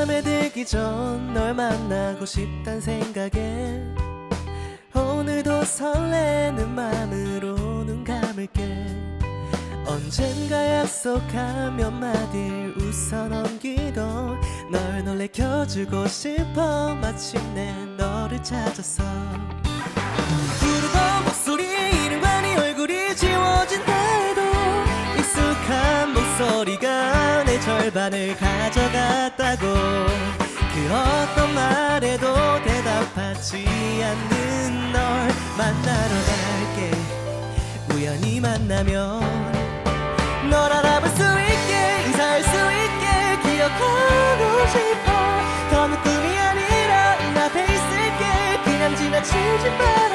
맘에 들기 전 널 만나고 싶단 생각에 오늘도 설레는 마음으로 눈 감을게. 언젠가 약속한 몇 마디를 웃어 넘기던 널 놀래켜주고 싶어 마침내 너를 찾았어 내 절반을 가져갔다고 그 어떤 말에도 대답하지 않는 널 만나러 갈게. 우연히 만나면 널 알아볼 수 있게 인사할 수 있게 기억하고 싶어. 더는 꿈이 아니라 나 앞에 있을게. 그냥 지나치지 마